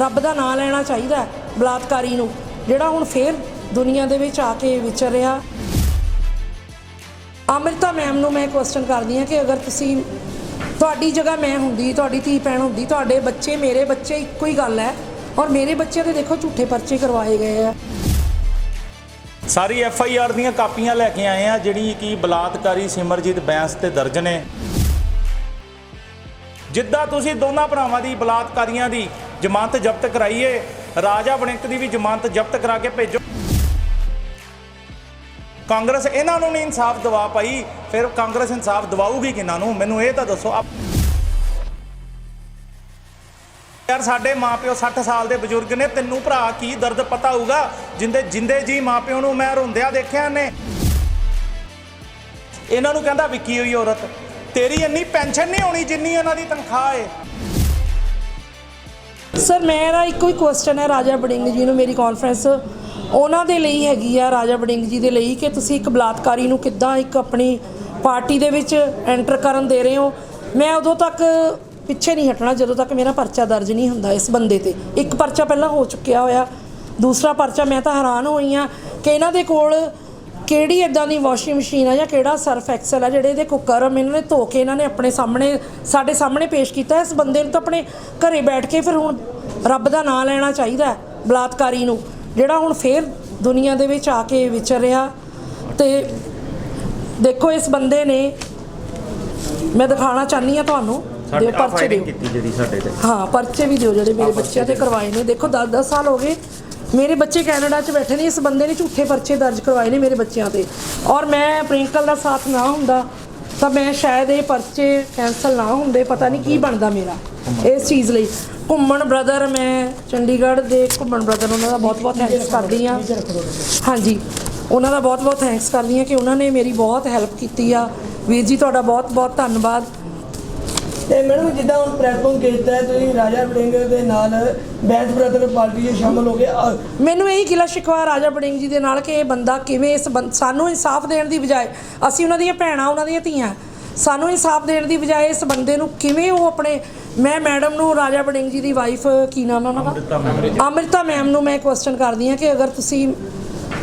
ਰੱਬ ਦਾ ਨਾਮ ਲੈਣਾ ਚਾਹੀਦਾ ਬਲਾਤਕਾਰੀ ਨੂੰ, ਜਿਹੜਾ ਹੁਣ ਫੇਰ ਦੁਨੀਆ ਦੇ ਵਿੱਚ ਆ ਕੇ ਵਿਚਰ ਰਿਹਾ। ਅੰਮ੍ਰਿਤਾ ਮੈਮ ਨੂੰ ਮੈਂ ਕੁਐਸਚਨ ਕਰਦੀ ਹਾਂ ਕਿ ਅਗਰ ਤੁਸੀਂ, ਤੁਹਾਡੀ ਜਗ੍ਹਾ ਮੈਂ ਹੁੰਦੀ, ਤੁਹਾਡੀ ਧੀ ਭੈਣ ਹੁੰਦੀ, ਤੁਹਾਡੇ ਬੱਚੇ ਮੇਰੇ ਬੱਚੇ ਇੱਕੋ ਹੀ ਗੱਲ ਹੈ ਔਰ ਮੇਰੇ ਬੱਚੇ ਤੇ ਦੇਖੋ ਝੂਠੇ ਪਰਚੇ ਕਰਵਾਏ ਗਏ ਆ। ਸਾਰੀ ਐਫ ਆਈ ਆਰ ਦੀਆਂ ਕਾਪੀਆਂ ਲੈ ਕੇ ਆਏ ਆ, ਜਿਹੜੀ ਕਿ ਬਲਾਤਕਾਰੀ ਸਿਮਰਜੀਤ ਬੈਂਸ ਤੇ ਦਰਜ ਨੇ। ਜਿੱਦਾਂ ਤੁਸੀਂ ਦੋਨਾਂ ਭਰਾਵਾਂ ਦੀ ਬਲਾਤਕਾਰੀਆਂ ਦੀ ਜ਼ਮਾਨਤ ਜ਼ਬਤ ਕਰਾਈਏ। ਰਾਜਾ ਵੜਿੰਕ ਦੀ ਵੀ ਜ਼ਮਾਨਤ ਜ਼ਬਤ ਕਰਾ ਕੇ ਭੇਜੋ। ਕਾਂਗਰਸ ਇਹਨਾਂ ਨੂੰ ਨਹੀਂ ਇਨਸਾਫ ਦਵਾ ਪਾਈ, ਫਿਰ ਕਾਂਗਰਸ ਇਨਸਾਫ ਦਵਾਊਗੀ ਕਿਹਨਾਂ ਨੂੰ? ਮੈਨੂੰ ਇਹ ਤਾਂ ਦੱਸੋ, ਆਪ ਯਾਰ ਸਾਡੇ ਮਾਪਿਓ 60 ਸਾਲ ਦੇ ਬਜ਼ੁਰਗ ਨੇ, ਤੈਨੂੰ ਭਰਾ ਕੀ ਦਰਦ ਪਤਾ ਹੋਊਗਾ? ਜਿੰਦੇ ਜਿੰਦੇ ਜੀ ਮਾਪਿਓ ਨੂੰ ਮੈਂ ਰੋਂਦਿਆਂ ਦੇਖਿਆ ਨੇ ਇਹਨਾਂ ਨੂੰ ਕਹਿੰਦਾ ਵਿਕੀ ਹੋਈ ਔਰਤ, ਤੇਰੀ ਇੰਨੀ ਪੈਨਸ਼ਨ ਨਹੀਂ ਹੋਣੀ ਜਿੰਨੀ ਇਹਨਾਂ ਦੀ ਤਨਖਾਹ ਏ। ਸਰ ਮੇਰਾ ਇੱਕੋ ਹੀ ਕੁਐਸਚਨ ਹੈ ਰਾਜਾ ਬੜਿੰਗ ਜੀ ਨੂੰ, ਮੇਰੀ ਕਾਨਫਰੰਸ ਉਹਨਾਂ ਦੇ ਲਈ ਹੈਗੀ ਆ, ਰਾਜਾ ਬੜਿੰਗ ਜੀ ਦੇ ਲਈ, ਕਿ ਤੁਸੀਂ ਇੱਕ ਬਲਾਤਕਾਰੀ ਨੂੰ ਕਿੱਦਾਂ ਇੱਕ ਆਪਣੀ ਪਾਰਟੀ ਦੇ ਵਿੱਚ ਐਂਟਰ ਕਰਨ ਦੇ ਰਹੇ ਹੋ? ਮੈਂ ਉਦੋਂ ਤੱਕ ਪਿੱਛੇ ਨਹੀਂ ਹਟਣਾ, ਜਦੋਂ ਤੱਕ ਮੇਰਾ ਪਰਚਾ ਦਰਜ ਨਹੀਂ ਹੁੰਦਾ ਇਸ ਬੰਦੇ ਤੇ। ਇੱਕ ਪਰਚਾ ਪਹਿਲਾਂ ਹੋ ਚੁੱਕਿਆ ਹੋਇਆ, ਦੂਸਰਾ ਪਰਚਾ ਮੈਂ ਤਾਂ ਹੈਰਾਨ ਹੋਈ ਆ ਕਿ ਇਹਨਾਂ ਦੇ ਕੋਲ ਕਿਹੜੀ ਇਦਾਂ ਦੀ ਵਾਸ਼ਿੰਗ ਮਸ਼ੀਨ ਆ ਜਾਂ ਕਿਹੜਾ ਸਰਫ ਐਕਸਲ ਆ ਜਿਹੜੇ ਇਹਦੇ ਕੁੱਕਰ ਇਹਨਾਂ ਨੇ ਧੋ ਕੇ ਇਹਨਾਂ ਨੇ ਆਪਣੇ ਸਾਹਮਣੇ ਸਾਡੇ ਸਾਹਮਣੇ ਪੇਸ਼ ਕੀਤਾ। ਇਸ ਬੰਦੇ ਨੂੰ ਤਾਂ ਆਪਣੇ ਘਰੇ ਬੈਠ ਕੇ ਫਿਰ ਹੁਣ ਰੱਬ ਦਾ ਨਾਮ ਲੈਣਾ ਚਾਹੀਦਾ ਬਲਾਤਕਾਰੀ ਨੂੰ ਜਿਹੜਾ ਹੁਣ ਫੇਰ ਦੁਨੀਆ ਦੇ ਵਿੱਚ ਆ ਕੇ ਵਿਚਰ ਰਿਹਾ। ਤੇ ਦੇਖੋ ਇਸ ਬੰਦੇ ਨੇ ਮੈਂ ਦਿਖਾਣਾ ਚਾਹਨੀ ਆ ਤੁਹਾਨੂੰ ਦਿਓ ਪਰਚੇ ਦਿਓ। ਕੀਤੀ ਜਿਹੜੀ ਸਾਡੇ ਤੇ। ਹਾਂ ਪਰਚੇ ਵੀ ਦਿਓ ਜਿਹੜੇ ਮੇਰੇ ਬੱਚਿਆਂ ਤੇ ਕਰਵਾਏ ਨੇ। ਦੇਖੋ 10 10 ਸਾਲ ਹੋ ਗਏ। ਮੇਰੇ ਬੱਚੇ ਕੈਨੇਡਾ 'ਚ ਬੈਠੇ ਨੇ, ਇਸ ਬੰਦੇ ਨੇ ਝੂਠੇ ਪਰਚੇ ਦਰਜ ਕਰਵਾਏ ਨੇ ਮੇਰੇ ਬੱਚਿਆਂ ਤੇ। ਔਰ ਮੈਂ ਪ੍ਰਿੰਕਲ ਦਾ ਸਾਥ ਨਾ ਹੁੰਦਾ, ਤਾਂ ਮੈਂ ਸ਼ਾਇਦ ਇਹ ਪਰਚੇ ਕੈਨਸਲ ਨਾ ਹੁੰਦੇ, ਪਤਾ ਨਹੀਂ ਕੀ ਬਣਦਾ ਮੇਰਾ ਇਸ ਚੀਜ਼ ਲਈ। ਘੁੰਮਣ ਬ੍ਰਦਰ ਮੈਂ ਚੰਡੀਗੜ੍ਹ ਦੇ ਘੁੰਮਣ ਬ੍ਰਦਰ ਉਹਨਾਂ ਦਾ ਬਹੁਤ ਬਹੁਤ ਥੈਂਕਸ ਕਰਦੀ ਆ ਹਾਂਜੀ, ਉਹਨਾਂ ਦਾ ਬਹੁਤ ਬਹੁਤ ਥੈਂਕਸ ਕਰਦੀ ਆ ਕਿ ਉਹਨਾਂ ਨੇ ਮੇਰੀ ਬਹੁਤ ਹੈਲਪ ਕੀਤੀ ਆ। ਵੀਰ ਜੀ, ਤੁਹਾਡਾ ਬਹੁਤ ਬਹੁਤ ਧੰਨਵਾਦ। ਤੇ ਮੈਡਮ ਜਿੱਦਾਂ ਹੁਣ ਪਲੇਟਫਾਰਮ ਕੀਤਾ ਹੈ ਤੁਸੀਂ ਰਾਜਾ ਵੜਿੰਗ ਦੇ ਨਾਲ ਬੈਂਸ ਬ੍ਰਦਰ ਪਾਰਟੀ 'ਚ ਸ਼ਾਮਲ ਹੋ ਗਏ ਅ, ਮੈਨੂੰ ਇਹੀ ਗਿਲਾ ਸ਼ਿਕਵਾ ਰਾਜਾ ਬੜਿੰਗ ਜੀ ਦੇ ਨਾਲ ਕਿ ਇਹ ਬੰਦਾ ਕਿਵੇਂ ਇਸ ਬੰ- ਸਾਨੂੰ ਇਨਸਾਫ ਦੇਣ ਦੀ ਬਜਾਏ ਅਸੀਂ ਉਹਨਾਂ ਦੀਆਂ ਭੈਣਾਂ ਉਹਨਾਂ ਦੀਆਂ ਧੀਆਂ ਸਾਨੂੰ ਇਨਸਾਫ ਦੇਣ ਦੀ ਬਜਾਏ ਇਸ ਬੰਦੇ ਨੂੰ ਕਿਵੇਂ ਉਹ ਆਪਣੇ ਮੈਂ ਮੈਡਮ ਨੂੰ ਰਾਜਾ ਬੜਿੰਗ ਜੀ ਦੀ ਵਾਈਫ ਕੀ ਨਾਮ ਹੈ ਉਹਨਾਂ ਦਾ? ਅੰਮ੍ਰਿਤਾ ਮੈਮ ਨੂੰ। ਮੈਂ ਕੁਐਸਚਨ ਕਰਦੀ ਹਾਂ ਕਿ ਅਗਰ ਤੁਸੀਂ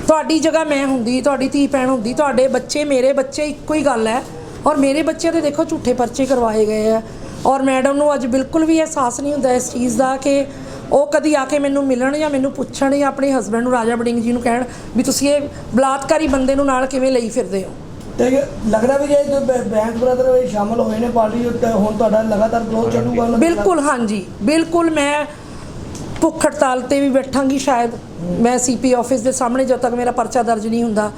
ਤੁਹਾਡੀ ਜਗ੍ਹਾ ਮੈਂ ਹੁੰਦੀ ਤੁਹਾਡੀ ਧੀ ਭੈਣ ਹੁੰਦੀ ਤੁਹਾਡੇ ਬੱਚੇ ਮੇਰੇ ਬੱਚੇ ਇੱਕੋ ਹੀ ਗੱਲ ਹੈ। ਔਰ ਮੇਰੇ ਬੱਚੇ ਤੇ ਦੇਖੋ ਝੂਠੇ ਪਰਚੇ ਕਰਵਾਏ ਗਏ ਆ। ਔਰ ਮੈਡਮ ਨੂੰ ਅੱਜ ਬਿਲਕੁਲ ਵੀ ਅਹਿਸਾਸ ਨਹੀਂ ਹੁੰਦਾ ਇਸ ਚੀਜ਼ ਦਾ ਕਿ ਉਹ ਕਦੀ ਆ ਕੇ ਮੈਨੂੰ ਮਿਲਣ ਜਾਂ ਮੈਨੂੰ ਪੁੱਛਣ ਜਾਂ ਆਪਣੇ ਹਸਬੰਡ ਨੂੰ ਰਾਜਾ ਬੜਿੰਗ ਜੀ ਨੂੰ ਕਹਿਣ ਵੀ ਤੁਸੀਂ ਇਹ ਬਲਾਤਕਾਰੀ ਬੰਦੇ ਨੂੰ ਨਾਲ ਕਿਵੇਂ ਲਈ ਫਿਰਦੇ ਹੋ? ਤੇ ਲੱਗਦਾ ਵੀ ਜੇ ਜੋ ਬੈ- ਬੈਂਸ ਬ੍ਰਦਰ ਵਿੱਚ ਸ਼ਾਮਲ ਹੋਏ ਨੇ ਪਾਰਟੀ ਹੁਣ ਤੁਹਾਡਾ ਲਗਾਤਾਰ ਗਰੋਥ ਚੱਲੂਗਾ ਦੇ? ਬਿਲਕੁਲ ਹਾਂਜੀ। ਬਿਲਕੁਲ ਮੈਂ ਭੁੱਖ ਹੜਤਾਲ ਤੇ ਵੀ ਬੈਠਾਂਗੀ ਸ਼ਾਇਦ। ਮੈਂ ਸੀਪੀ ਆਫਿਸ ਦੇ ਸਾਹਮਣੇ ਜਦ ਤੱਕ ਮੇਰਾ ਪਰਚਾ ਦਰਜ ਨਹੀਂ ਹੁੰਦਾ।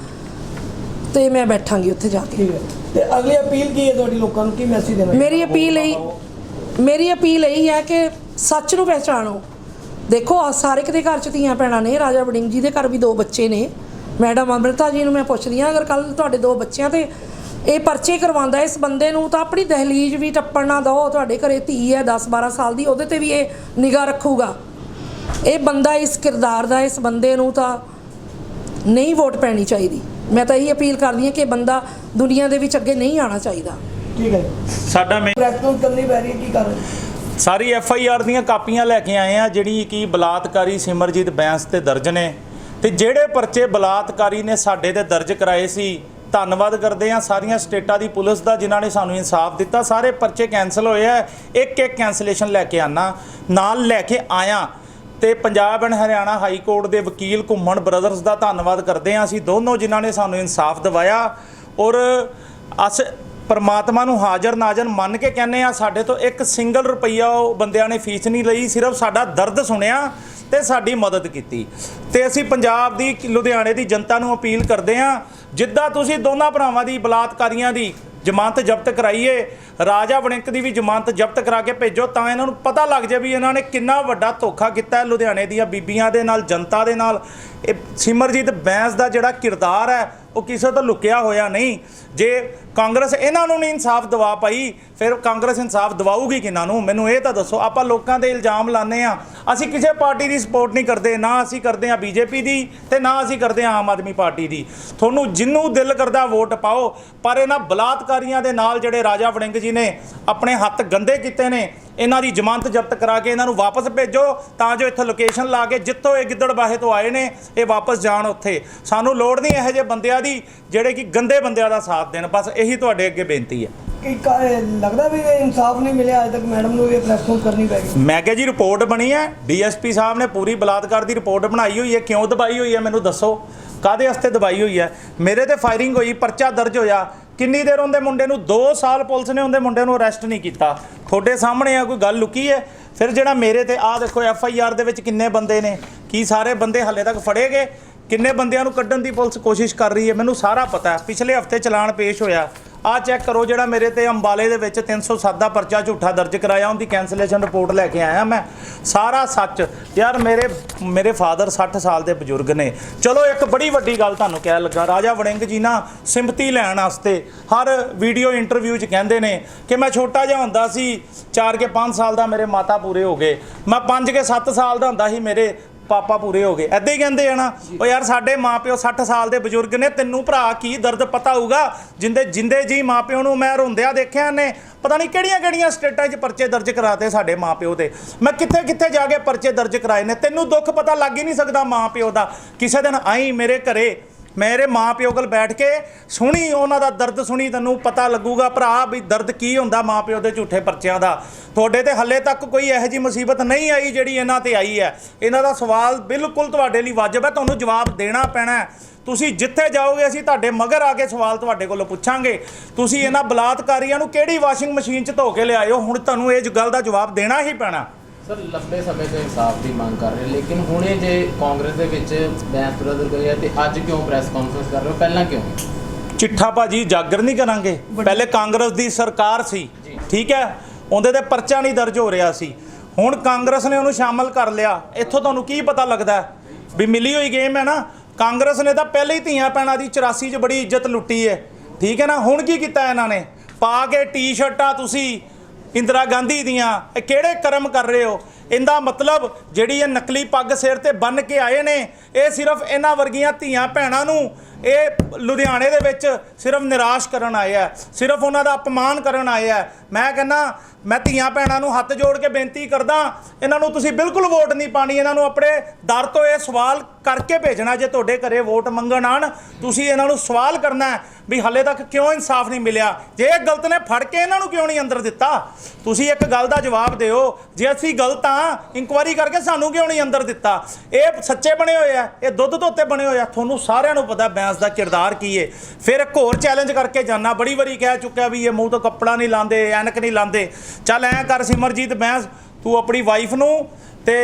ਤੇ ਮੈਂ ਬੈਠਾਂਗੀ ਉੱਥੇ ਜਾ ਕੇ। ਠੀਕ ਹੈ। ਤੇ ਅਗਲੀ ਅਪੀਲ ਕੀ ਹੈ ਤੁਹਾਡੀ ਲੋਕਾਂ ਨੂੰ? ਕੀ ਮੈਸੇਜ ਦੇਣਾ ਮੇਰੀ ਅਪੀਲ ਇਹ ਮੇਰੀ ਅਪੀਲ ਇਹ ਹੈ ਕਿ ਸੱਚ ਨੂੰ ਪਹਿਚਾਣੋ। ਦੇਖੋ ਆਹ ਸਾਰੇ ਕਿਤੇ ਘਰ ਚ ਧੀਆਂ ਭੈਣਾਂ ਨੇ ਰਾਜਾ ਵੜਿੰਗ ਜੀ ਦੇ ਘਰ ਵੀ ਦੋ ਬੱਚੇ ਨੇ। ਮੈਡਮ ਅੰਮ੍ਰਿਤਾ ਜੀ ਨੂੰ ਮੈਂ ਪੁੱਛਦੀ ਹਾਂ ਅਗਰ ਕੱਲ ਤੁਹਾਡੇ ਦੋ ਬੱਚਿਆਂ ਤੇ ਇਹ ਪਰਚੇ ਕਰਵਾਉਂਦਾ ਇਸ ਬੰਦੇ ਨੂੰ ਤਾਂ ਆਪਣੀ ਦਹਲੀਜ਼ ਵੀ ਟੱਪਣ ਨਾ ਦਿਓ। ਤੁਹਾਡੇ ਘਰੇ ਧੀ ਹੈ 10 12 ਸਾਲ ਦੀ ਉਹਦੇ ਤੇ ਵੀ ਇਹ ਨਿਗਾਹ ਰੱਖੂਗਾ। ਇਹ ਬੰਦਾ ਇਸ ਕਿਰਦਾਰ ਦਾ ਇਸ ਬੰਦੇ ਨੂੰ ਤਾਂ ਨਹੀਂ ਵੋਟ ਪੈਣੀ ਚਾਹੀਦੀ। ਮੈਂ ਤਾਂ ਇਹੀ ਅਪੀਲ ਕਰਦੀ ਹਾਂ ਕਿ ਇਹ ਬੰਦਾ ਦੁਨੀਆ ਦੇ ਵਿੱਚ ਅੱਗੇ ਨਹੀਂ ਆਉਣਾ ਚਾਹੀਦਾ। ਠੀਕ ਹੈ। ਸਾਡਾ ਮੈਂ ਪ੍ਰੈਕਟਿਸ ਕਰਨੀ ਪੈ ਰਹੀ ਹੈ ਕੀ ਕਰ ਰਹੇ ਸਾਰੀ ਐਫ ਆਈ ਆਰ ਦੀਆਂ ਕਾਪੀਆਂ ਲੈ ਕੇ ਆਏ ਆ ਜਿਹੜੀ ਕਿ ਬਲਾਤਕਾਰੀ ਸਿਮਰਜੀਤ ਬੈਂਸ ਤੇ ਦਰਜ ਨੇ। ਤੇ ਜਿਹੜੇ ਪਰਚੇ ਬਲਾਤਕਾਰੀ ਨੇ ਸਾਡੇ ਤੇ ਦਰਜ ਕਰਾਏ ਸੀ ਧੰਨਵਾਦ ਕਰਦੇ ਆ ਸਾਰੀਆਂ ਸਟੇਟਾਂ ਦੀ ਪੁਲਿਸ ਦਾ ਜਿਨ੍ਹਾਂ ਨੇ ਸਾਨੂੰ ਇਨਸਾਫ ਦਿੱਤਾ। ਸਾਰੇ ਪਰਚੇ ਕੈਨਸਲ ਹੋਏ ਆ ਇੱਕ ਇੱਕ ਕੈਂਸਲੇਸ਼ਨ ਲੈ ਕੇ ਆਣਾ ਨਾਲ ਲੈ ਕੇ ਆਇਆ। ਤੇ Punjab and Haryana high court ਦੇ ਵਕੀਲ ਘੁੰਮਣ ਬ੍ਰਦਰਸ ਦਾ ਧੰਨਵਾਦ ਕਰਦੇ ਹਾਂ ਅਸੀਂ ਦੋਨੋਂ ਜਿਨ੍ਹਾਂ ਨੇ ਸਾਨੂੰ ਇਨਸਾਫ ਦਿਵਾਇਆ ਔਰ ਅਸ ਪਰਮਾਤਮਾ ਨੂੰ ਹਾਜ਼ਰ ਨਾਜ਼ਰ ਮੰਨ ਕੇ ਕਹਿੰਦੇ ਆ ਸਾਡੇ ਤੋਂ ਇੱਕ ਸਿੰਗਲ ਰੁਪਈਆ ਉਹ ਬੰਦਿਆਂ ਨੇ ਫੀਸ ਨਹੀਂ ਲਈ, ਸਿਰਫ ਸਾਡਾ ਦਰਦ ਸੁਣਿਆ ਤੇ ਸਾਡੀ ਮਦਦ ਕੀਤੀ। ਤੇ ਅਸੀਂ ਪੰਜਾਬ ਦੀ, ਲੁਧਿਆਣੇ ਦੀ ਜਨਤਾ ਨੂੰ ਅਪੀਲ ਕਰਦੇ ਹਾਂ, ਜਿੱਦਾਂ ਤੁਸੀਂ ਦੋਨਾਂ ਭਰਾਵਾਂ ਦੀ ਬਲਾਤਕਾਰੀਆਂ ਦੀ ਜ਼ਮਾਨਤ ਜ਼ਬਤ ਕਰਾਈਏ, ਰਾਜਾ ਵੜਿੰਕ ਦੀ ਵੀ ਜ਼ਮਾਨਤ ਜ਼ਬਤ ਕਰਾ ਕੇ ਭੇਜੋ, ਤਾਂ ਇਹਨਾਂ ਨੂੰ ਪਤਾ ਲੱਗ ਜਾਵੇ ਵੀ ਇਹਨਾਂ ਨੇ ਕਿੰਨਾ ਵੱਡਾ ਧੋਖਾ ਕੀਤਾ ਲੁਧਿਆਣੇ ਦੀਆਂ ਬੀਬੀਆਂ ਦੇ ਨਾਲ, ਜਨਤਾ ਦੇ ਨਾਲ। ਇਹ ਸਿਮਰਜੀਤ ਬੈਂਸ ਦਾ ਜਿਹੜਾ ਕਿਰਦਾਰ ਹੈ ਉਹ ਕਿਸੇ ਤੋਂ ਲੁਕਿਆ ਹੋਇਆ ਨਹੀਂ। ਜੇ ਕਾਂਗਰਸ ਇਹਨਾਂ ਨੂੰ ਨਹੀਂ ਇਨਸਾਫ ਦਵਾ ਪਾਈ, ਫਿਰ ਕਾਂਗਰਸ ਇਨਸਾਫ ਦਵਾਊਗੀ ਕਿਹਨਾਂ ਨੂੰ? ਮੈਨੂੰ ਇਹ ਤਾਂ ਦੱਸੋ, ਆਪਾਂ ਲੋਕਾਂ ਦੇ ਇਲਜ਼ਾਮ ਲਾਉਂਦੇ ਆ ਅਸੀਂ ਕਿਸੇ ਪਾਰਟੀ ਦੀ ਸਪੋਰਟ ਨਹੀਂ ਕਰਦੇ, ਨਾ ਅਸੀਂ ਕਰਦੇ ਆ ਬੀਜੇਪੀ ਦੀ ਤੇ ਨਾ ਅਸੀਂ ਕਰਦੇ ਆ ਆਮ ਆਦਮੀ ਪਾਰਟੀ ਦੀ। ਤੁਹਾਨੂੰ ਜਿੰਨੂੰ ਦਿਲ ਕਰਦਾ ਵੋਟ ਪਾਓ, ਪਰ ਇਹਨਾਂ ਬਲਾਤਕਾਰੀਆਂ ਦੇ ਨਾਲ ਜਿਹੜੇ ਰਾਜਾ ਵੜਿੰਗ ਜੀ ਨੇ ਆਪਣੇ ਹੱਥ ਗੰਦੇ ਕੀਤੇ ਨੇ ਇਹਨਾਂ ਦੀ ਜ਼ਮਾਨਤ ਜ਼ਬਤ ਕਰਾ ਕੇ ਇਹਨਾਂ ਨੂੰ ਵਾਪਸ ਭੇਜੋ ਤਾਂ ਜੋ ਇੱਥੇ ਲੋਕੇਸ਼ਨ ਲਾ ਕੇ ਜਿੱਥੋਂ ਇਹ ਗਿੱਦੜਬਾਹੇ ਤੋਂ ਆਏ ਨੇ ਇਹ ਵਾਪਸ ਜਾਣ ਉੱਥੇ। ਸਾਨੂੰ ਲੋੜ ਨਹੀਂ ਇਹੋ ਜਿਹੇ ਬੰਦਿਆਂ ਦੀ ਜਿਹੜੇ ਕਿ ਗੰਦੇ ਬੰਦਿਆਂ ਦਾ ਸਾਥ ਦੇਣ। ਬਸ ਇਹੀ ਤੁਹਾਡੇ ਅੱਗੇ ਬੇਨਤੀ ਹੈ। ਕਿ ਲੱਗਦਾ ਵੀ ਇਹ ਇਨਸਾਫ ਨਹੀਂ ਮਿਲਿਆ ਅਜੇ ਤੱਕ ਮੈਡਮ ਨੂੰ ਇਹ ਪ੍ਰੈਸ ਕਾਨਫਰੰਸ ਕਰਨੀ ਪੈ ਗਈ। ਮੈਂ ਕਿਹਾ ਜੀ ਰਿਪੋਰਟ ਬਣੀ ਹੈ। ਡੀਐਸਪੀ ਸਾਹਿਬ ਨੇ ਪੂਰੀ ਬਲਾਤਕਾਰ ਦੀ ਰਿਪੋਰਟ ਬਣਾਈ ਹੋਈ ਹੈ। ਕਿਉਂ ਦਬਾਈ ਹੋਈ ਹੈ? ਮੈਨੂੰ ਦੱਸੋ। ਕਾਦੇ ਵਾਸਤੇ ਦਬਾਈ ਹੋਈ ਹੈ? ਮੇਰੇ ਤੇ ਫਾਇਰਿੰਗ ਹੋਈ ਪਰਚਾ ਦਰਜ ਹੋਇਆ। ਕਿੰਨੀ ਦੇਰ ਉਹਦੇ ਮੁੰਡੇ ਨੂੰ? 2 ਸਾਲ ਪੁਲਿਸ ਨੇ ਉਹਦੇ ਮੁੰਡੇ ਨੂੰ ਅਰੈਸਟ ਨਹੀਂ ਕੀਤਾ। ਤੁਹਾਡੇ ਸਾਹਮਣੇ ਆ, ਕੋਈ ਗੱਲ ਲੁਕੀ ਹੈ? ਫਿਰ ਜਿਹੜਾ ਮੇਰੇ ਤੇ, ਆਹ ਦੇਖੋ, ਐਫ ਆਈ ਆਰ ਦੇ ਵਿੱਚ ਕਿੰਨੇ ਬੰਦੇ ਨੇ? ਕੀ ਸਾਰੇ ਬੰਦੇ ਹੱਲੇ ਤੱਕ ਫੜੇ ਗਏ? ਕਿੰਨੇ ਬੰਦਿਆਂ ਨੂੰ ਕੱਢਣ ਦੀ ਪੁਲਿਸ ਕੋਸ਼ਿਸ਼ ਕਰ ਰਹੀ ਹੈ? ਮੈਨੂੰ ਸਾਰਾ ਪਤਾ ਪਿਛਲੇ ਹਫ਼ਤੇ ਚਲਾਨ ਪੇਸ਼ ਹੋਇਆ। ਆ ਚੈੱਕ ਕਰੋ ਜਿਹੜਾ ਮੇਰੇ ਤੇ ਅੰਬਾਲੇ ਦੇ ਵਿੱਚ 307 ਦਾ ਪਰਚਾ ਝੂਠਾ ਦਰਜ ਕਰਾਇਆ, ਉਹਦੀ ਕੈਂਸਲੇਸ਼ਨ ਰਿਪੋਰਟ ਲੈ ਕੇ ਆਇਆ ਮੈਂ। ਸਾਰਾ ਸੱਚ। ਯਾਰ ਮੇਰੇ ਮੇਰੇ ਫਾਦਰ 60 ਸਾਲ ਦੇ ਬਜ਼ੁਰਗ ਨੇ। ਚਲੋ ਇੱਕ ਬੜੀ ਵੱਡੀ ਗੱਲ ਤੁਹਾਨੂੰ ਕਹਿ ਲੱਗਾ, ਰਾਜਾ ਵੜਿੰਗ ਜੀ ਨਾ ਸਿੰਪਤੀ ਲੈਣ ਵਾਸਤੇ ਹਰ ਵੀਡੀਓ ਇੰਟਰਵਿਊ 'ਚ ਕਹਿੰਦੇ ਨੇ ਕਿ ਮੈਂ ਛੋਟਾ ਜਿਹਾ ਹੁੰਦਾ ਸੀ 4 ਕੇ 5 ਸਾਲ ਦਾ ਮੇਰੇ ਮਾਤਾ ਪੂਰੇ ਹੋ ਗਏ। ਮੈਂ 5 ਕੇ 7 ਸਾਲ ਦਾ ਹੁੰਦਾ ਸੀ ਮੇਰੇ ਪਾਪਾ ਪੂਰੇ ਹੋ ਗਏ। ਐਦਾਂ ਹੀ ਕਹਿੰਦੇ ਆ ਨਾ, ਉਹ ਯਾਰ ਸਾਡੇ ਮਾਪਿਓ 60 ਸਾਲ ਦੇ ਬਜ਼ੁਰਗ ਨੇ, ਤੈਨੂੰ ਭਰਾ ਕੀ ਦਰਦ ਪਤਾ ਹੋਊਗਾ? ਜਿੰਦੇ ਜਿੰਦੇ ਜੀ ਮਾਪਿਓ ਨੂੰ ਮੈਂ ਰੋਂਦਿਆਂ ਦੇਖਿਆ ਨੇ, ਪਤਾ ਨਹੀਂ ਕਿਹੜੀਆਂ ਕਿਹੜੀਆਂ ਸਟੇਟਾਂ 'ਚ ਪਰਚੇ ਦਰਜ ਕਰਾਤੇ ਸਾਡੇ ਮਾਪਿਓ ਦੇ। ਮੈਂ ਕਿੱਥੇ ਕਿੱਥੇ ਜਾ ਕੇ ਪਰਚੇ ਦਰਜ ਕਰਾਏ ਨੇ? ਤੈਨੂੰ ਦੁੱਖ ਪਤਾ ਲੱਗ ਹੀ ਨਹੀਂ ਸਕਦਾ ਮਾਪਿਓ ਦਾ। ਕਿਸੇ ਦਿਨ ਆਈ ਮੇਰੇ ਘਰੇ ਮੇਰੇ ਮਾਪਿਓ ਕੋਲ ਬੈਠ ਕੇ ਸੁਣੀ, ਉਹਨਾਂ ਦਾ ਦਰਦ ਸੁਣੀ, ਤੈਨੂੰ ਪਤਾ ਲੱਗੂਗਾ ਭਰਾ ਵੀ ਦਰਦ ਕੀ ਹੁੰਦਾ ਮਾਪਿਓ ਦੇ ਝੂਠੇ ਪਰਚਿਆਂ ਦਾ। ਤੁਹਾਡੇ ਤੇ ਹੱਲੇ ਤੱਕ ਕੋਈ ਇਹੋ ਜੀ ਮੁਸੀਬਤ ਨਹੀਂ ਆਈ ਜਿਹੜੀ ਇਹਨਾਂ ਤੇ ਆਈ ਹੈ। ਇਹਨਾਂ ਦਾ ਸਵਾਲ ਬਿਲਕੁਲ ਤੁਹਾਡੇ ਲਈ ਵਾਜਬ ਹੈ, ਤੁਹਾਨੂੰ ਜਵਾਬ ਦੇਣਾ ਪੈਣਾ ਤੁਸੀਂ ਜਿੱਥੇ ਜਾਓਗੇ, ਅਸੀਂ ਤੁਹਾਡੇ ਮਗਰ ਆ ਕੇ ਸਵਾਲ ਤੁਹਾਡੇ ਕੋਲੋਂ ਪੁੱਛਾਂਗੇ। ਤੁਸੀਂ ਇਹਨਾਂ ਬਲਾਤਕਾਰੀਆਂ ਨੂੰ ਕਿਹੜੀ ਵਾਸ਼ਿੰਗ ਮਸ਼ੀਨ 'ਚ ਧੋ ਕੇ ਲਿਆਇਓ? ਹੁਣ ਤੁਹਾਨੂੰ ਇਹ ਗੱਲ ਦਾ ਜਵਾਬ ਦੇਣਾ ਹੀ ਪੈਣਾ। ਸਰ ਲੰਬੇ ਸਮੇਂ ਤੋਂ ਇਨਸਾਫ ਦੀ ਮੰਗ ਕਰ ਰਹੇ ਲੇਕਿਨ ਹੁਣੇ ਜੇ ਕਾਂਗਰਸ ਦੇ ਵਿੱਚ ਬੈਂਸ ਬ੍ਰਦਰ ਗਏ ਆ ਤੇ ਅੱਜ ਕਿਉਂ ਪ੍ਰੈਸ ਕਾਨਫਰੰਸ ਕਰ ਰਹੇ ਹੋ? ਪਹਿਲਾਂ ਕਿਉਂ? ਚਿੱਠਾ ਭਾਜੀ ਜਾਗਰ ਨਹੀਂ ਕਰਾਂਗੇ। ਪਹਿਲੇ ਕਾਂਗਰਸ ਦੀ ਸਰਕਾਰ ਸੀ ਠੀਕ ਹੈ? ਉਹਦੇ ਤੇ ਪਰਚਾ ਨਹੀਂ ਦਰਜ ਹੋ ਰਿਹਾ ਸੀ। ਹੁਣ ਕਾਂਗਰਸ ਨੇ ਉਹਨੂੰ ਸ਼ਾਮਲ ਕਰ ਲਿਆ। ਇੱਥੋਂ ਤੁਹਾਨੂੰ ਕੀ ਪਤਾ ਲੱਗਦਾ ਹੈ? ਵੀ ਮਿਲੀ ਹੋਈ ਗੇਮ ਹੈ ਨਾ ਕਾਂਗਰਸ ਨੇ ਤਾਂ ਪਹਿਲੇ ਹੀ ਧੀਆਂ ਪੈਣਾ ਦੀ 84 'ਚ ਬੜੀ ਇੱਜ਼ਤ ਲੁੱਟੀ ਹੈ। ਠੀਕ ਹੈ ਨਾ? ਹੁਣ ਕੀ ਕੀਤਾ ਇਹਨਾਂ ਨੇ? ਪਾ ਕੇ ਟੀ-ਸ਼ਰਟਾਂ ਤੁਸੀਂ ਇੰਦਰਾ ਗਾਂਧੀ ਦੀਆਂ, ਇਹ ਕਿਹੜੇ ਕਰਮ ਕਰ ਰਹੇ ਹੋ? ਇਹਦਾ ਮਤਲਬ ਜਿਹੜੀ ਇਹ ਨਕਲੀ ਪੱਗ ਸਿਰ ਤੇ ਬੰਨ ਕੇ ਆਏ ਨੇ, ਇਹ ਸਿਰਫ ਇਹਨਾਂ ਵਰਗੀਆਂ ਧੀਆਂ ਭੈਣਾਂ ਨੂੰ ਇਹ ਲੁਧਿਆਣੇ ਦੇ ਵਿੱਚ ਸਿਰਫ ਨਿਰਾਸ਼ ਕਰਨ ਆਏ ਆ, ਸਿਰਫ ਉਹਨਾਂ ਦਾ ਅਪਮਾਨ ਕਰਨ ਆਏ ਆ। ਮੈਂ ਕਹਿੰਦਾ, ਮੈਂ ਧੀਆਂ ਭੈਣਾਂ ਨੂੰ ਹੱਥ ਜੋੜ ਕੇ ਬੇਨਤੀ ਕਰਦਾ, ਇਹਨਾਂ ਨੂੰ ਤੁਸੀਂ ਬਿਲਕੁਲ ਵੋਟ ਨਹੀਂ ਪਾਣੀ, ਇਹਨਾਂ ਨੂੰ ਆਪਣੇ ਦਰ ਤੋਂ ਇਹ ਸਵਾਲ ਕਰਕੇ ਭੇਜਣਾ ਜੇ ਤੁਹਾਡੇ ਘਰੇ ਵੋਟ ਮੰਗਣ ਆਣ ਤੁਸੀਂ ਇਹਨਾਂ ਨੂੰ ਸਵਾਲ ਕਰਨਾ ਵੀ ਹੱਲੇ ਤੱਕ ਕਿਉਂ ਇਨਸਾਫ ਨਹੀਂ ਮਿਲਿਆ? ਜੇ ਇਹ ਗਲਤ ਨੇ, ਫੜ ਕੇ ਇਹਨਾਂ ਨੂੰ ਕਿਉਂ ਨਹੀਂ ਅੰਦਰ ਦਿੱਤਾ? ਤੁਸੀਂ ਇੱਕ ਗੱਲ ਦਾ ਜਵਾਬ ਦਿਓ, ਜੇ ਅਸੀਂ ਗਲਤ ਆ ਇਨਕੁਆਇਰੀ ਕਰਕੇ ਸਾਨੂੰ ਕਿਉਂ ਨਹੀਂ ਅੰਦਰ ਦਿੱਤਾ? ਇਹ ਸੱਚੇ ਬਣੇ ਹੋਏ ਆ, ਇਹ ਦੁੱਧ ਧੋਤੇ ਬਣੇ ਹੋਏ ਆ, ਤੁਹਾਨੂੰ ਸਾਰਿਆਂ ਨੂੰ ਪਤਾ ਬੈਂਸ ਦਾ ਕਿਰਦਾਰ ਕੀ ਏ? ਫਿਰ ਇੱਕ ਹੋਰ ਚੈਲੰਜ ਕਰਕੇ ਜਾਣਾ ਬੜੀ ਵਾਰੀ ਕਹਿ ਚੁੱਕਿਆ ਵੀ ਇਹ ਮੂੰਹ ਤੋਂ ਕੱਪੜਾ ਨਹੀਂ ਲਾਉਂਦੇ, ਐਨਕ ਨਹੀਂ ਲਾਉਂਦੇ। ਚੱਲ ਐਂ ਕਰ ਸਿਮਰਜੀਤ ਬੈਂਸ ਤੂੰ ਆਪਣੀ ਵਾਈਫ ਨੂੰ ਤੇ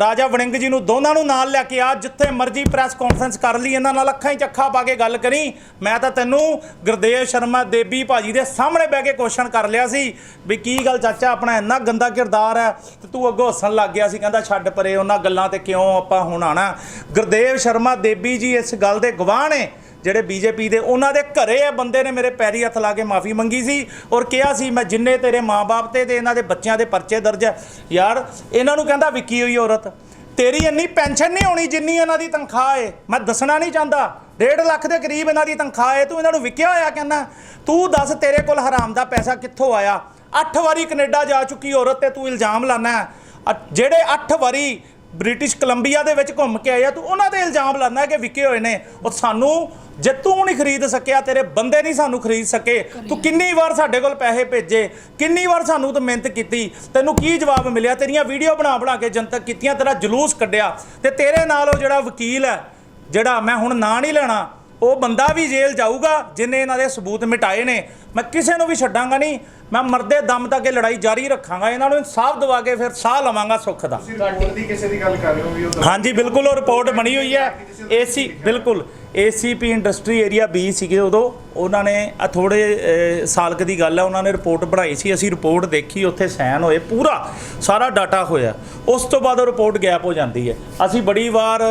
ਰਾਜਾ ਵੜਿੰਗ ਜੀ ਨੂੰ ਦੋਨਾਂ ਨੂੰ ਨਾਲ ਲੈ ਕੇ ਆ, ਜਿੱਥੇ ਮਰਜ਼ੀ ਪ੍ਰੈਸ ਕਾਨਫਰੰਸ ਕਰ ਲਈ, ਇਹਨਾਂ ਨਾਲ ਅੱਖਾਂ ਹੀ ਚੱਖਾ ਪਾ ਕੇ ਗੱਲ ਕਰੀ। ਮੈਂ ਤਾਂ ਤੈਨੂੰ ਗੁਰਦੇਵ ਸ਼ਰਮਾ ਦੇਬੀ ਭਾਜੀ ਦੇ ਸਾਹਮਣੇ ਬਹਿ ਕੇ ਕੁਐਸਚਨ ਕਰ ਲਿਆ ਸੀ ਵੀ ਕੀ ਗੱਲ ਚਾਚਾ, ਆਪਣਾ ਇੰਨਾ ਗੰਦਾ ਕਿਰਦਾਰ ਹੈ ਤੇ ਤੂੰ ਅੱਗੋਂ ਹੱਸਣ ਲੱਗ ਗਿਆ ਸੀ, ਕਹਿੰਦਾ ਛੱਡ ਪਰੇ, ਉਹਨਾਂ ਗੱਲਾਂ ਤੇ ਕਿਉਂ ਆਪਾਂ ਹੁਣ ਆਣਾ ਗੁਰਦੇਵ ਸ਼ਰਮਾ ਦੇਬੀ ਜੀ ਇਸ ਗੱਲ ਦੇ ਗਵਾਹ ਨੇ। ਜਿਹੜੇ ਬੀਜੇਪੀ ਦੇ ਉਹਨਾਂ ਦੇ ਘਰੇ ਇਹ ਬੰਦੇ ਨੇ ਮੇਰੇ ਪੈਰੀ ਹੱਥ ਲਾ ਕੇ ਮਾਫੀ ਮੰਗੀ ਸੀ ਔਰ ਕਿਹਾ ਸੀ, ਮੈਂ ਜਿੰਨੇ ਤੇਰੇ ਮਾਪੇ ਤੇ ਤੇ ਇਹਨਾਂ ਦੇ ਬੱਚਿਆਂ ਦੇ ਪਰਚੇ ਦਰਜ ਹੈ। ਯਾਰ, ਇਹਨਾਂ ਨੂੰ ਕਹਿੰਦਾ ਵਿੱਕੀ ਹੋਈ ਔਰਤ, ਤੇਰੀ ਇੰਨੀ ਪੈਨਸ਼ਨ ਨਹੀਂ ਹੋਣੀ ਜਿੰਨੀ ਇਹਨਾਂ ਦੀ ਤਨਖਾਹ ਏ। ਮੈਂ ਦੱਸਣਾ ਨਹੀਂ ਚਾਹੁੰਦਾ। 1.5 ਲੱਖ ਦੇ ਕਰੀਬ ਇਹਨਾਂ ਦੀ ਤਨਖਾਹ ਹੈ ਤੂੰ ਇਹਨਾਂ ਨੂੰ ਵਿਕਿਆ ਹੋਇਆ ਕਹਿੰਦਾ। ਤੂੰ ਦੱਸ ਤੇਰੇ ਕੋਲ ਹਰਾਮ ਦਾ ਪੈਸਾ ਕਿੱਥੋਂ ਆਇਆ? 8 ਵਾਰੀ ਕੈਨੇਡਾ ਜਾ ਚੁੱਕੀ ਔਰਤ ਤੇ ਤੂੰ ਇਲਜ਼ਾਮ ਲਾਣਾ ਅ- ਜਿਹੜੇ 8 ਵਾਰੀ ਬ੍ਰਿਟਿਸ਼ ਕੋਲੰਬੀਆ ਦੇ ਵਿੱਚ ਘੁੰਮ ਕੇ ਆਇਆ ਤੂੰ ਉਹਨਾਂ ਤੇ ਇਲਜ਼ਾਮ ਲਾਉਂਦਾ ਕਿ ਵਿਕੇ ਹੋਏ ਨੇ। ਉਹ ਸਾਨੂੰ ਜੇ ਤੂੰ ਨਹੀਂ ਖਰੀਦ ਸਕਿਆ, ਤੇਰੇ ਬੰਦੇ ਨਹੀਂ ਸਾਨੂੰ ਖਰੀਦ ਸਕੇ। ਤੂੰ ਕਿੰਨੀ ਵਾਰ ਸਾਡੇ ਕੋਲ ਪੈਸੇ ਭੇਜੇ, ਕਿੰਨੀ ਵਾਰ ਸਾਨੂੰ ਤੂੰ ਮਿਹਨਤ ਕੀਤੀ, ਤੈਨੂੰ ਕੀ ਜਵਾਬ ਮਿਲਿਆ? ਤੇਰੀਆਂ ਵੀਡੀਓ ਬਣਾ ਬਣਾ ਕੇ ਜਨਤਕ ਕੀਤੀਆਂ, ਤੇਰਾ ਜਲੂਸ ਕੱਢਿਆ। ਤੇ ਤੇਰੇ ਨਾਲ ਉਹ ਜਿਹੜਾ ਵਕੀਲ ਹੈ, ਜਿਹੜਾ ਮੈਂ ਹੁਣ ਨਾਂ ਨਹੀਂ ਲੈਣਾ, ਉਹ ਬੰਦਾ ਵੀ ਜੇਲ੍ਹ ਜਾਊਗਾ, ਜਿਨੇ ਇਹਨਾਂ ਦੇ ਸਬੂਤ ਮਿਟਾਏ ਨੇ। ਮੈਂ ਕਿਸੇ ਨੂੰ ਵੀ ਛੱਡਾਂਗਾ ਨਹੀਂ ਮੈਂ ਮਰਦੇ ਦਮ ਤੱਕ ਇਹ ਲੜਾਈ ਜਾਰੀ ਰੱਖਾਂਗਾ ਇਹਨਾਂ ਨੂੰ ਇਨਸਾਫ ਦਿਵਾ ਕੇ ਫਿਰ ਸਾਹ ਲਵਾਂਗਾ ਸੁੱਖ ਦਾ। ਤੁਸੀਂ ਰਿਪੋਰਟ ਦੀ ਕਿਸੇ ਦੀ ਗੱਲ ਕਰ ਰਹੇ ਹੋ ਵੀ ਉਹ ਹਾਂਜੀ ਬਿਲਕੁਲ ਉਹ ਰਿਪੋਰਟ ਬਣੀ ਹੋਈ ਹੈ। ਏਸੀ ਬਿਲਕੁਲ ਏਸੀਪੀ ਇੰਡਸਟਰੀ ਏਰੀਆ ਬੀ ਸੀਗੇ ਉਦੋਂ ਉਹਨਾਂ ਨੇ ਆ ਥੋੜੇ ਸਾਲਕ ਦੀ ਗੱਲ ਹੈ ਉਹਨਾਂ ਨੇ ਰਿਪੋਰਟ ਬਣਾਈ ਸੀ ਅਸੀਂ ਰਿਪੋਰਟ ਦੇਖੀ ਉੱਥੇ ਸਾਈਨ ਹੋਏ ਪੂਰਾ ਸਾਰਾ ਡਾਟਾ ਹੋਇਆ। ਉਸ ਤੋਂ ਬਾਅਦ ਉਹ ਰਿਪੋਰਟ ਗੈਪ ਹੋ ਜਾਂਦੀ ਹੈ। ਅਸੀਂ ਬੜੀ ਵਾਰ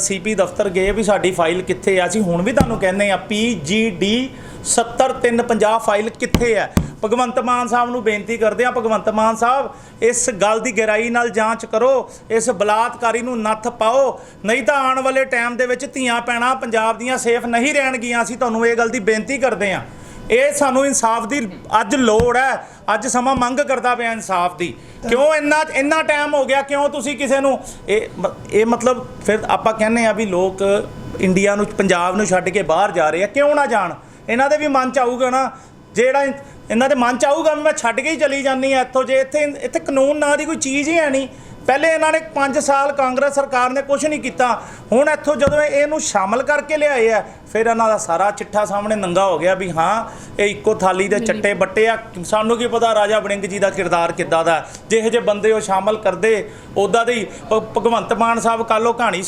ਸੀਪੀ ਦਫ਼ਤਰ ਗਏ ਵੀ ਸਾਡੀ ਫਾਈਲ ਕਿੱਥੇ ਆ ਅਸੀਂ ਹੁਣ ਵੀ ਤੁਹਾਨੂੰ ਕਹਿੰਦੇ ਆ ਪੀਜੀਡੀ 70350 ਫਾਈਲ ਕਿੱਥੇ ਹੈ? ਭਗਵੰਤ ਮਾਨ ਸਾਹਿਬ ਨੂੰ ਬੇਨਤੀ ਕਰਦੇ ਆ ਭਗਵੰਤ ਮਾਨ ਸਾਹਿਬ, ਇਸ ਗੱਲ ਦੀ ਗਹਿਰਾਈ ਨਾਲ ਜਾਂਚ ਕਰੋ, ਇਸ ਬਲਾਤਕਾਰੀ ਨੂੰ ਨੱਥ ਪਾਓ, ਨਹੀਂ ਤਾਂ ਆਉਣ ਵਾਲੇ ਟਾਈਮ ਦੇ ਵਿੱਚ ਧੀਆਂ ਪੈਣਾ ਪੰਜਾਬ ਦੀਆਂ ਸੇਫ ਨਹੀਂ ਰਹਿਣਗੀਆਂ, ਅਸੀਂ ਤੁਹਾਨੂੰ ਇਹ ਗੱਲ ਦੀ ਬੇਨਤੀ ਕਰਦੇ ਆ ਇਹ ਸਾਨੂੰ ਇਨਸਾਫ ਦੀ ਅੱਜ ਲੋੜ ਹੈ, ਅੱਜ ਸਮਾਂ ਮੰਗ ਕਰਦਾ ਪਿਆ ਇਨਸਾਫ ਦੀ। ਕਿਉਂ ਇੰਨਾ ਇੰਨਾ ਟਾਈਮ ਹੋ ਗਿਆ, ਕਿਉਂ ਤੁਸੀਂ ਕਿਸੇ ਨੂੰ, ਇਹ ਮ- ਇਹ ਮਤਲਬ ਫਿਰ ਆਪਾਂ ਕਹਿੰਦੇ ਆ ਵੀ ਲੋਕ ਇੰਡੀਆ ਨੂੰ, ਪੰਜਾਬ ਨੂੰ ਛੱਡ ਕੇ ਬਾਹਰ ਜਾ ਰਹੇ ਆ, ਕਿਉਂ ਨਾ ਜਾਣ? ਇਹਨਾਂ ਦੇ ਵੀ ਮਨ ਚ ਆਊਗਾ ਨਾ ਜਿਹੜਾ ਇਹਨਾਂ ਦੇ ਮਨ ਚ ਆਊਗਾ ਵੀ ਮੈਂ ਛੱਡ ਕੇ ਹੀ ਚਲੀ ਜਾਂਦੀ ਆ ਇੱਥੋਂ ਜੇ ਇੱਥੇ ਇੱਥੇ ਕਾਨੂੰਨ ਨਾਂ ਦੀ ਕੋਈ ਚੀਜ਼ ਹੀ ਹੈ ਨਹੀਂ। ਪਹਿਲੇ ਇਹਨਾਂ ਨੇ 5 ਸਾਲ ਕਾਂਗਰਸ ਸਰਕਾਰ ਨੇ ਕੁਝ ਨਹੀਂ ਕੀਤਾ। ਹੁਣ ਇੱਥੋਂ ਜਦੋਂ ਇਹ- ਇਹਨੂੰ ਸ਼ਾਮਲ ਕਰਕੇ ਲਿਆਏ ਆ ਫਿਰ ਇਹਨਾਂ ਦਾ ਸਾਰਾ ਚਿੱਠਾ ਸਾਹਮਣੇ ਨੰਗਾ ਹੋ ਗਿਆ ਵੀ ਹਾਂ ਇਹ ਇੱਕੋ ਥਾਲੀ ਦੇ ਚੱਟੇ ਬੱਟੇ ਆ। ਸਾਨੂੰ ਕੀ ਪਤਾ ਰਾਜਾ ਵੜਿੰਗ ਜੀ ਦਾ ਕਿਰਦਾਰ ਕਿੱਦਾਂ ਦਾ ਜਿਹੇ ਜਿਹੇ ਬੰਦੇ ਉਹ ਸ਼ਾਮਲ ਕਰਦੇ ਉਦਾਂ ਦੇ ਭਗਵੰਤ ਮਾਨ ਸਾਹਿਬ ਉਹ ਕਹਾਣੀ